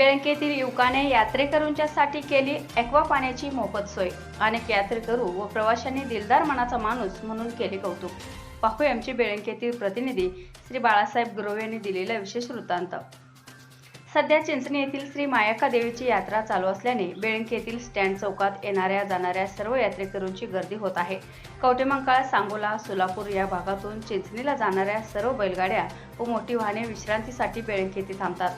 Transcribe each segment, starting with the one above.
बेळंकेतील युवकाने यात्रेकरूंच्यासाठी केली ॲक्वा पाण्याची मोफत सोय. अनेक यात्रेकरू व प्रवाशांनी दिलदार मनाचा माणूस म्हणून केले कौतुक. पाहू आमचे बेळंकेतील प्रतिनिधी श्री बाळासाहेब गुरव यांनी दिलेला विशेष वृत्तांत. सध्या चिंचणी येथील श्री मायाका देवीची यात्रा चालू असल्याने बेळंकी येथील स्टँड चौकात येणाऱ्या जाणाऱ्या सर्व यात्रेकरूंची गर्दी होत आहे. कवटेमंकाळ सांगोला सोलापूर या भागातून चिंचणीला जाणाऱ्या सर्व बैलगाड्या व मोठी वाहने विश्रांतीसाठी बेळंकी येथे थांबतात.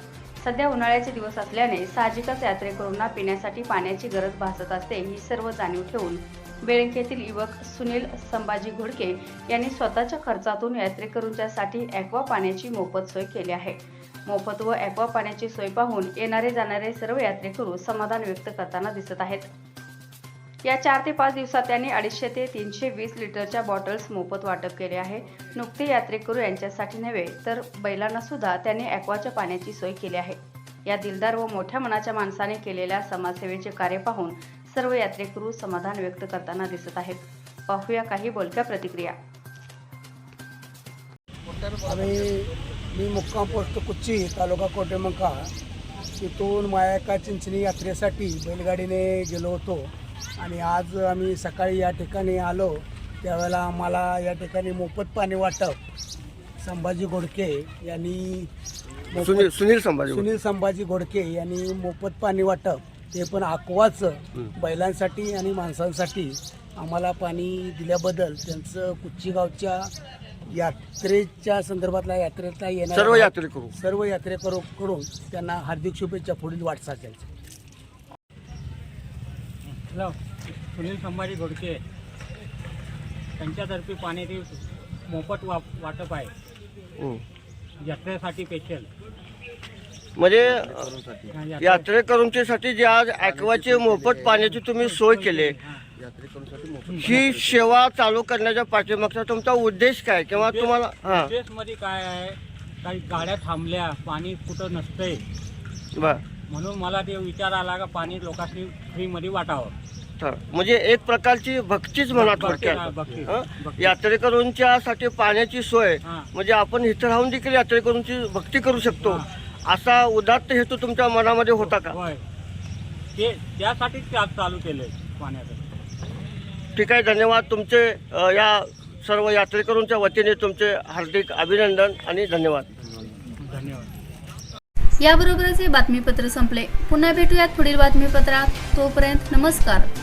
सध्या उन्हाळ्याचे दिवस असल्याने साहजिकच यात्रेकरूंना पिण्यासाठी पाण्याची गरज भासत असते ही सर्व जाणीव ठेवून बेळंकेतील युवक सुनील संभाजी घोडके यांनी स्वतःच्या खर्चातून यात्रेकरूंच्यासाठी ॲक्वा पाण्याची मोफत सोय केली आहे. मोफत व ॲक्वा पाण्याची सोय पाहून येणारे जाणारे सर्व यात्रेकरू समाधान व्यक्त करताना दिसत आहेत. या चार ते पाच दिवसात त्यांनी अडीचशे ते तीनशे वीस लिटरच्या बॉटल्स मोफत वाटप केले आहे. नुकते यात्रेकरू यांच्यासाठी नव्हे तर बैलांना सुद्धा त्यांनी ॲक्वाच्या पाण्याची सोय केली आहे. या दिलदार व मोठ्या मनाच्या माणसाने केलेल्या समाजसेवेचे कार्य पाहून सर्व यात्रेकरू समाधान व्यक्त करताना दिसत आहेत. पाहूया काही बोलक्या प्रतिक्रिया. आम्ही मी मुक्काम पोस्ट कुच्ची तालुका कोटेमंका तिथून मायाका चिंचणी यात्रेसाठी बैलगाडीने गेलो होतो. आणि आज आम्ही सकाळी या ठिकाणी आलो. त्यावेळेला आम्हाला या ठिकाणी मोफत पाणी वाटप. संभाजी घोडके यांनी मोफत- सुनील सुनील संभाजी सुनील संभाजी घोडके यांनी मोफत पाणी वाटप. ते पण अकवाचं बैलांसाठी आणि माणसांसाठी आम्हाला पाणी दिल्याबद्दल त्यांचं कुच्ची गावच्या यात्रेच्या संदर्भातल्या यात्रेतला येणार सर्व यात्रेकरू. सर्व यात्रेकरूकडून त्यांना हार्दिक शुभेच्छा पुढील वाटचाल हॅलो सुनील संभाजी घोडके त्यांच्यातर्फे पाण्याची मोफत वा वाटप आहे. हं. यात्रेसाठी स्पेशल म्हणजे यात्रेकरूंच्यासाठी जे आज ॲक्वाचे मोफत पाण्याची तुम्ही सोय केली. ही सेवा चालू करण्याच्या पाठीमागचा तुमचा उद्देश काय? किंवा तुम्हाला हां. मध्ये काय आहे? काही गाड्या थांबल्या पाणी कुठं नसतंय. बर. म्हणून मला ते विचार आला का पाणी लोकांनी फ्रीमध्ये वाटावं. तर म्हणजे एक प्रकारची भक्तीच म्हणा थोडक्यात भक्ती- हं? भक्ती. यात्रेकरूंच्या साठी पाण्याची सोय हां. म्हणजे आपण इथं राहून देखील यात्रेकरूंची भक्ती करू शकतो. असा उदात्त हेतू तुमच्या मनामध्ये होता का? ते त्यासाठीच ते आज चालू केलंय पाण्याचं. ठीक आहे धन्यवाद तुमचे या सर्व यात्रेकरूंच्या वतीने तुमचे हार्दिक अभिनंदन आणि धन्यवाद. धन्यवाद. याबरोबरच हे बातमीपत्र संपले. पुन्हा भेटूयात पुढील बातमीपत्रात. तोपर्यंत नमस्कार.